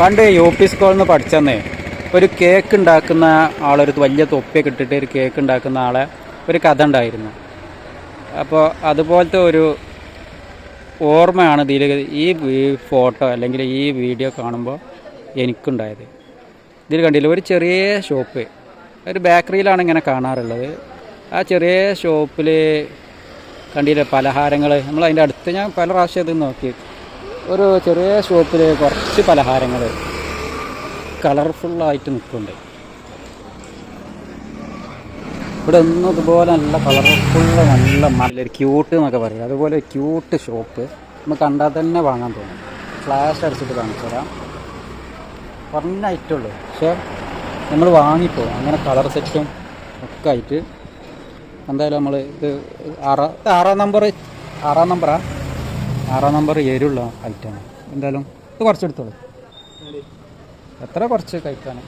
പണ്ട് U P സ്കൂളിൽ നിന്ന് പഠിച്ചെന്നേ ഒരു കേക്ക് ഉണ്ടാക്കുന്ന ആളൊരു വലിയ തൊപ്പിയൊക്കെ ഇട്ടിട്ട് ഒരു കേക്ക് ഉണ്ടാക്കുന്ന ആളെ ഒരു കഥ ഉണ്ടായിരുന്നു. അപ്പോൾ അതുപോലത്തെ ഒരു ഓർമ്മയാണ് ഇതിൽ ഈ ഫോട്ടോ അല്ലെങ്കിൽ ഈ വീഡിയോ കാണുമ്പോൾ എനിക്കുണ്ടായത്. ഇതിൽ കണ്ടില്ല ഒരു ചെറിയ ഷോപ്പ്. ഒരു ബേക്കറിയിലാണ് ഇങ്ങനെ കാണാറുള്ളത്. ആ ചെറിയ ഷോപ്പിൽ കണ്ടില്ല പലഹാരങ്ങൾ നമ്മൾ അതിന്റെ അടുത്ത് ഞാൻ പല പ്രാവശ്യം ഇത് നോക്കി. ഒരു ചെറിയ ഷോപ്പിൽ കുറച്ച് പലഹാരങ്ങൾ കളർഫുള്ളായിട്ട് നിൽക്കുന്നുണ്ട് ഇവിടെ ഒന്നും ഇതുപോലെ നല്ല കളർഫുള്ള നല്ല നല്ലൊരു ക്യൂട്ട് എന്നൊക്കെ പറയും. അതുപോലെ ക്യൂട്ട് ഷോപ്പ് നമുക്ക് കണ്ടാൽ തന്നെ വാങ്ങാൻ തോന്നും. ഫ്ലാഷ് അടിച്ചിട്ട് കാണിച്ചു തരാം. പറഞ്ഞ ഐറ്റുള്ളൂ പക്ഷേ നമ്മൾ വാങ്ങിപ്പോ അങ്ങനെ കളർ സെറ്റും ഒക്കെ ആയിട്ട്. എന്തായാലും നമ്മൾ ഇത് ആറ് ആറാം നമ്പർ ആറാം നമ്പറാ ആറാം നമ്പർ എരുള്ള ഐറ്റമാണ് എന്തായാലും ഇത് കുറച്ചെടുത്തോളൂ. എത്ര കുറച്ച് കഴിക്കാനും?